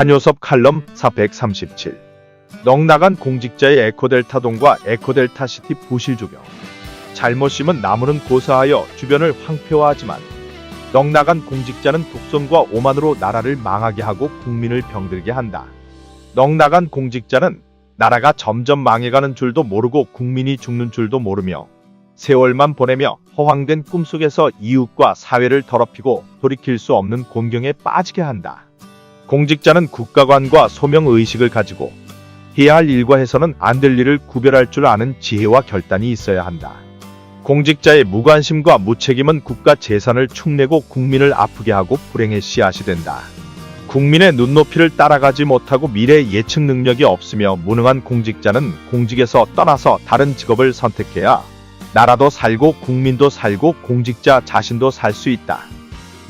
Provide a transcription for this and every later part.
한효섭 칼럼 437 넉나간 공직자의 에코델타동과 에코델타시티 부실 조경 잘못이면 나무는 고사하여 주변을 황폐화하지만 넉나간 공직자는 독선과 오만으로 나라를 망하게 하고 국민을 병들게 한다. 넉나간 공직자는 나라가 점점 망해가는 줄도 모르고 국민이 죽는 줄도 모르며 세월만 보내며 허황된 꿈속에서 이웃과 사회를 더럽히고 돌이킬 수 없는 곤경에 빠지게 한다. 공직자는 국가관과 소명의식을 가지고 해야 할 일과 해서는 안 될 일을 구별할 줄 아는 지혜와 결단이 있어야 한다. 공직자의 무관심과 무책임은 국가 재산을 축내고 국민을 아프게 하고 불행의 씨앗이 된다. 국민의 눈높이를 따라가지 못하고 미래 예측 능력이 없으며 무능한 공직자는 공직에서 떠나서 다른 직업을 선택해야 나라도 살고 국민도 살고 공직자 자신도 살 수 있다.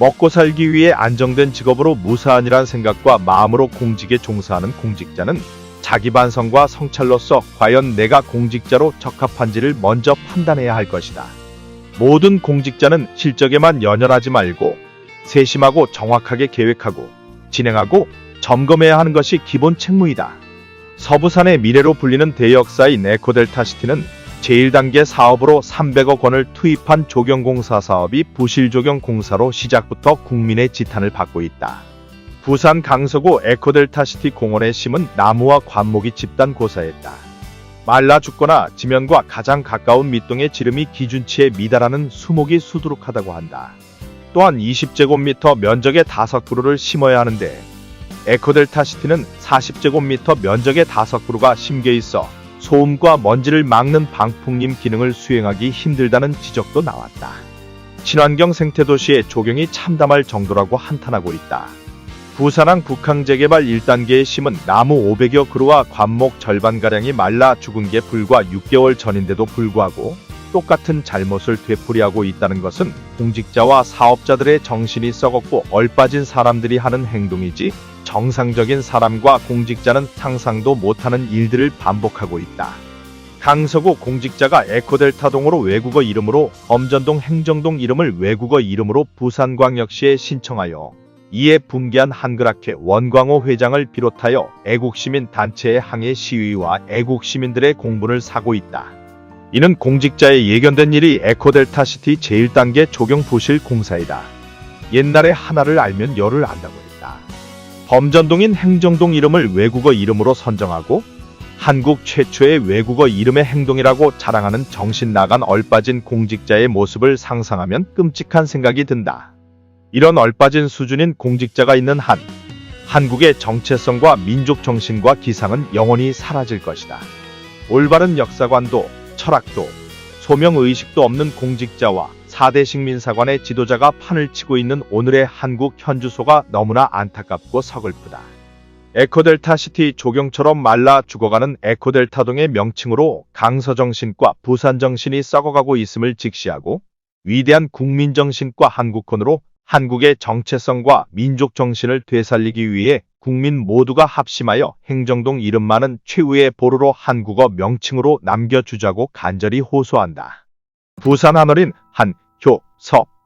먹고 살기 위해 안정된 직업으로 무사한이란 생각과 마음으로 공직에 종사하는 공직자는 자기 반성과 성찰로서 과연 내가 공직자로 적합한지를 먼저 판단해야 할 것이다. 모든 공직자는 실적에만 연연하지 말고 세심하고 정확하게 계획하고 진행하고 점검해야 하는 것이 기본 책무이다. 서부산의 미래로 불리는 대역사인 에코델타시티는 제1단계 사업으로 300억 원을 투입한 조경공사 사업이 부실조경공사로 시작부터 국민의 지탄을 받고 있다. 부산 강서구 에코델타시티 공원에 심은 나무와 관목이 집단 고사했다. 말라 죽거나 지면과 가장 가까운 밑동의 지름이 기준치에 미달하는 수목이 수두룩하다고 한다. 또한 20제곱미터 면적의 다섯 그루를 심어야 하는데 에코델타시티는 40제곱미터 면적의 다섯 그루가 심겨 있어 소음과 먼지를 막는 방풍림 기능을 수행하기 힘들다는 지적도 나왔다. 친환경 생태도시의 조경이 참담할 정도라고 한탄하고 있다. 부산항 북항 재개발 1단계에 심은 나무 500여 그루와 관목 절반가량이 말라 죽은 게 불과 6개월 전인데도 불구하고 똑같은 잘못을 되풀이하고 있다는 것은 공직자와 사업자들의 정신이 썩었고 얼빠진 사람들이 하는 행동이지 정상적인 사람과 공직자는 상상도 못하는 일들을 반복하고 있다. 강서구 공직자가 에코델타동으로 외국어 이름으로 엄전동 행정동 이름을 외국어 이름으로 부산광역시에 신청하여 이에 붕괴한 한글학회 원광호 회장을 비롯하여 애국시민 단체의 항해 시위와 애국시민들의 공분을 사고 있다. 이는 공직자의 예견된 일이 에코델타시티 제1단계 조경 부실 공사이다. 옛날에 하나를 알면 열을 안다고 했다. 범전동인 행정동 이름을 외국어 이름으로 선정하고 한국 최초의 외국어 이름의 행동이라고 자랑하는 정신 나간 얼빠진 공직자의 모습을 상상하면 끔찍한 생각이 든다. 이런 얼빠진 수준인 공직자가 있는 한, 한국의 정체성과 민족 정신과 기상은 영원히 사라질 것이다. 올바른 역사관도, 철학도, 소명의식도 없는 공직자와 4대 식민사관의 지도자가 판을 치고 있는 오늘의 한국 현주소가 너무나 안타깝고 서글프다. 에코델타 시티 조경처럼 말라 죽어가는 에코델타동의 명칭으로 강서정신과 부산정신이 썩어가고 있음을 직시하고 위대한 국민정신과 한국혼으로 한국의 정체성과 민족 정신을 되살리기 위해 국민 모두가 합심하여 행정동 이름만은 최후의 보루로 한국어 명칭으로 남겨주자고 간절히 호소한다. 부산 하늘인 한 효섭